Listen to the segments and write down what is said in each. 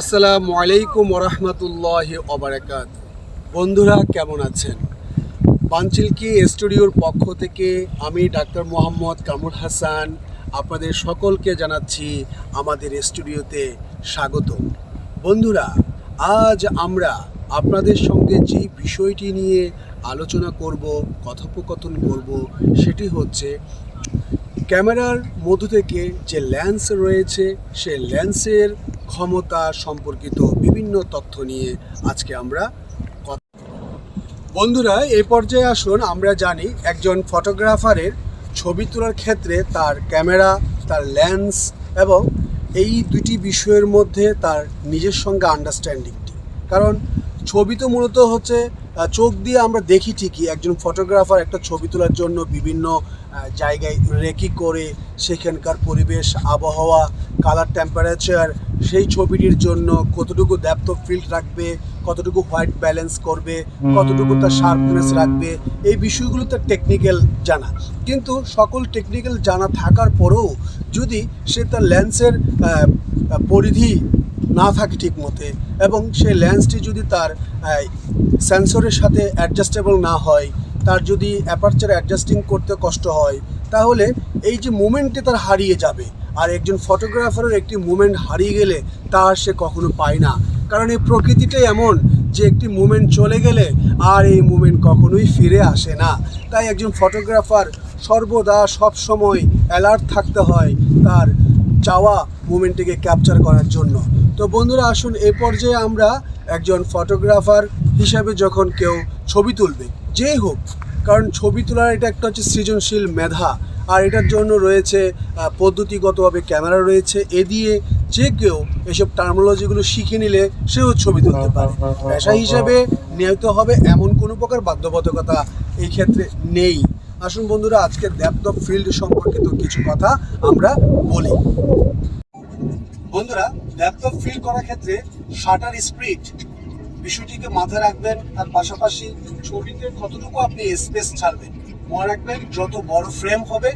আসসালামু আলাইকুম ওরহমতুল্লাহ অবরাকাত বন্ধুরা, কেমন আছেন? পাঞ্চিলকি স্টুডিওর পক্ষ থেকে আমি ডাক্তার মোহাম্মদ কামরুল হাসান আপনাদের সকলকে জানাচ্ছি আমাদের স্টুডিওতে স্বাগত বন্ধুরা, আজ আমরা আপনাদের সঙ্গে যে বিষয়টি নিয়ে আলোচনা করব, কথোপকথন করব, সেটি হচ্ছে ক্যামেরার মধ্য থেকে যে লেন্স রয়েছে, সে লেন্সের ক্ষমতা সম্পর্কিত বিভিন্ন তথ্য নিয়ে আজকে আমরা বন্ধুরা এই পর্যায়ে আসুন, আমরা জানি একজন ফটোগ্রাফারের ছবি তোলার ক্ষেত্রে তার ক্যামেরা, তার লেন্স এবং এই দুটি বিষয়ের মধ্যে তার নিজের সঙ্গে আন্ডারস্ট্যান্ডিংটি কারণ ছবি তো মূলত হচ্ছে চোখ দিয়ে আমরা দেখি ঠিকই, একজন ফটোগ্রাফার একটা ছবি তোলার জন্য বিভিন্ন জায়গায় রেকি করে সেখানকার পরিবেশ, আবহাওয়া কালার টেম্পারেচার সেই ছবিটির জন্য কতটুকু ডেপথ অফ ফিল্ড রাখবে কতটুকু হোয়াইট ব্যালেন্স করবে কতটুকু তার শার্পনেস রাখবে এই বিষয়গুলো তার টেকনিক্যাল জানা। কিন্তু সকল টেকনিক্যাল জানা থাকার পরেও যদি সে তার লেন্সের পরিধি না থাকে ঠিক মতে এবং সেই লেন্সটি যদি তার সেন্সরের সাথে অ্যাডজাস্টেবল না হয় তার যদি অ্যাপারচার অ্যাডজাস্টিং করতে কষ্ট হয় তাহলে এই যে মুমেন্টে তার হারিয়ে যাবে আর একজন ফটোগ্রাফারের একটি মুমেন্ট হারিয়ে গেলে তা সে কখনো পায় না। কারণ এই প্রকৃতিটাই এমন যে একটি মুমেন্ট চলে গেলে আর এই মুমেন্ট কখনোই ফিরে আসে না। তাই একজন ফটোগ্রাফার সর্বদা সবসময় অ্যালার্ট থাকতে হয় তার চাওয়া মুমেন্টটিকে ক্যাপচার করার জন্য। তো বন্ধুরা, আসুন এ পর্যায়ে আমরা একজন ফটোগ্রাফার হিসাবে যখন কেউ ছবি তুলবে, যেই হোক, কারণ ছবি তোলার এটা একটা হচ্ছে সৃজনশীল মেধা। আর এটার জন্য রয়েছে পদ্ধতিগতভাবে ক্যামেরা রয়েছে। এ দিয়ে যে কেউ এসব টার্মোলজিগুলো শিখে নিলে সেও ছবি তুলতে পারে। পেশা হিসাবে নিয়ত হবে এমন কোনো প্রকার বাধ্যবাধকতা এই ক্ষেত্রে নেই। আসুন বন্ধুরা আজকে ল্যাপটপ ফিল্ড সম্পর্কিত কিছু কথা আমরা বলি। বন্ধুরা ল্যাপটপ ফিল করার ক্ষেত্রে শাটার স্প্রিড বিষয়টিকে মাথায় রাখবেন তার পাশাপাশি ছবিতে কতটুকু আপনি স্পেস ছাড়বেন। মনে রাখবেন যত বড় ফ্রেম হবে,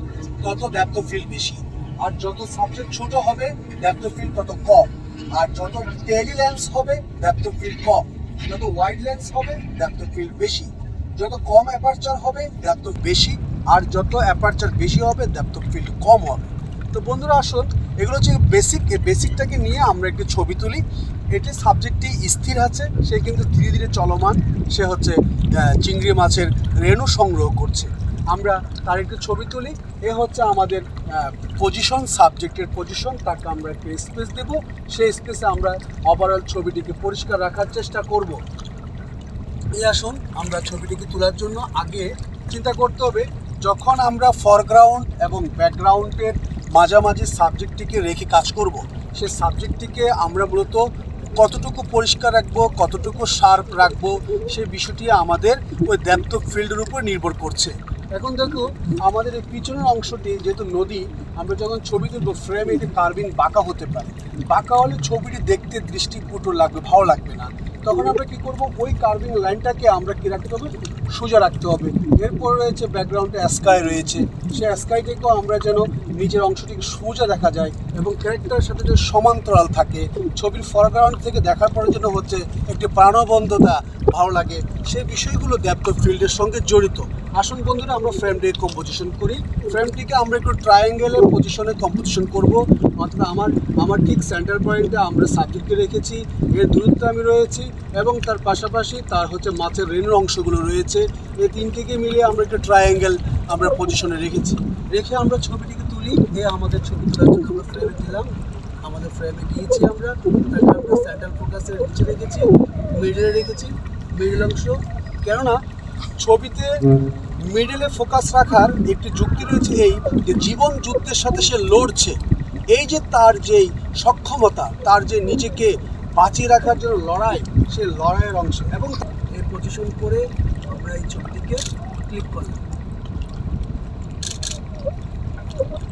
তত ডেপথ ফিল বেশি। আর যত সাবজেক্ট ছোট হবে ডেপথ ফিল তত কম। আর যত টেলি লেন্স হবে ডেপথ ফিল কম। যত ওয়াইড লেন্স হবে ডেপথ ফিল বেশি। যত কম অ্যাপারচার হবে ডেপথ বেশি। আর যত অ্যাপারচার বেশি হবে ডেপথ ফিল্ড কম হবে। তো বন্ধুরা, আসুন, এগুলো হচ্ছে বেসিক বেসিকটাকে নিয়ে আমরা একটি ছবি তুলি। এটি সাবজেক্টটি স্থির আছে, সে কিন্তু ধীরে ধীরে চলমান। সে হচ্ছে চিংড়ি মাছের রেণু সংগ্রহ করছে। আমরা তার একটি ছবি তুলি। এ হচ্ছে আমাদের পজিশন সাবজেক্টের পজিশন তাকে আমরা একটু স্পেস দেব। সেই স্পেসে আমরা ওভারঅল ছবিটিকে পরিষ্কার রাখার চেষ্টা করব। এই আসুন আমরা ছবিটিকে তোলার জন্য আগে চিন্তা করতে হবে, যখন আমরা ফরগ্রাউন্ড এবং ব্যাকগ্রাউন্ডের মাঝামাঝি সাবজেক্টটিকে রেখে কাজ করব সেই সাবজেক্টটিকে আমরা মূলত কতটুকু পরিষ্কার রাখব, কতটুকু শার্প রাখব, সে বিষয়টি আমাদের ওই ডেপথ ফিল্ডের উপর নির্ভর করছে। এখন দেখো, আমাদের এই পিছনের অংশটি যেহেতু নদী, আমরা যখন ছবি তুলবো ফ্রেমে এটি কার্ভিং বাঁকা হতে পারে। বাঁকা হলে ছবিটি দেখতে দৃষ্টিকটু লাগবে, ভালো লাগবে না। তখন আমরা কি করব, ওই কার্ভিং লাইনটাকে আমরা কী রাখতে হবে? সোজা রাখতে হবে। এরপর রয়েছে ব্যাকগ্রাউন্ডে স্কাই রয়েছে। সেই স্কাইটাকেও আমরা যেন নিজের অংশটিকে সোজা দেখা যায় এবং ক্যারেক্টারের সাথে যে সমান্তরাল থাকে, ছবির ফরগ্রাউন্ড থেকে দেখার পরে যেন হচ্ছে একটি প্রাণবন্ধতা ভালো লাগে। সেই বিষয়গুলো ডেপথ ফিল্ডের সঙ্গে জড়িত। আসুন বন্ধুরা, আমরা ফ্রেমটিকে কম্পোজিশন করি। ফ্রেমটিকে আমরা একটু ট্রায়াঙ্গেলের পজিশনে কম্পোজিশন করব। অর্থাৎ আমার আমার ঠিক সেন্টার পয়েন্টে আমরা সাবজেক্টকে রেখেছি, এর দূরত্ব আমি রয়েছি এবং তার পাশাপাশি তার হচ্ছে মাছের রেণুর অংশগুলো রয়েছে। এই তিনটিকে মিলিয়ে আমরা একটা ট্রায়াঙ্গেল আমরা পজিশনে রেখেছি। রেখে আমরা ছবিটিকে তুলি। এ আমাদের ছবি তোলার জন্য আমরা ফ্রেমে দিলাম। আমাদের ফ্রেমে গিয়েছি আমরা। তাকে আমরা সেন্টার ফোকাসের নিচে রেখেছি মিডলে রেখেছি মিডল অংশ। কেননা ছবিতে মিডলে ফোকাস রাখার একটি যুক্তি রয়েছে এই যে জীবন যুদ্ধের সাথে সে লড়ছে। এই যে তার যেই সক্ষমতা, তার যে নিজেকে বাঁচিয়ে রাখার জন্য লড়াই, সে লড়াইয়ের অংশ। এবং এই পজিশন করে আমরা এই ছবিটিকে ক্লিক করলাম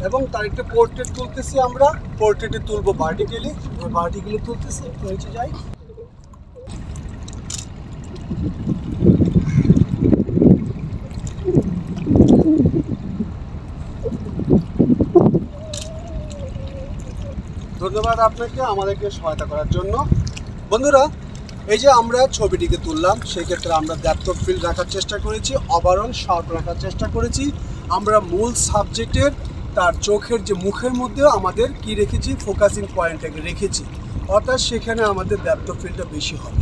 এবং তার একটা পোর্ট্রেট তুলতেছি আমরা। পোর্ট্রেটে তুলবো ভার্টিক্যালি ভার্টিক্যালি তুলতেছি, একটু নিচে যাই। ধন্যবাদ আপনাকে আমাদেরকে সহায়তা করার জন্য। বন্ধুরা, এই যে আমরা ছবিটিকে তুললাম সেক্ষেত্রে আমরা দ্যাপ্ত ফিল ফিল্ড রাখার চেষ্টা করেছি, অবারণ শর্ট রাখার চেষ্টা করেছি। আমরা মূল সাবজেক্টের তার চোখের যে মুখের মধ্যেও আমাদের কি রেখেছি? ফোকাসিং পয়েন্টটাকে রেখেছি। অর্থাৎ সেখানে আমাদের দ্যাপ্ত ফিল্ডটা বেশি হবে।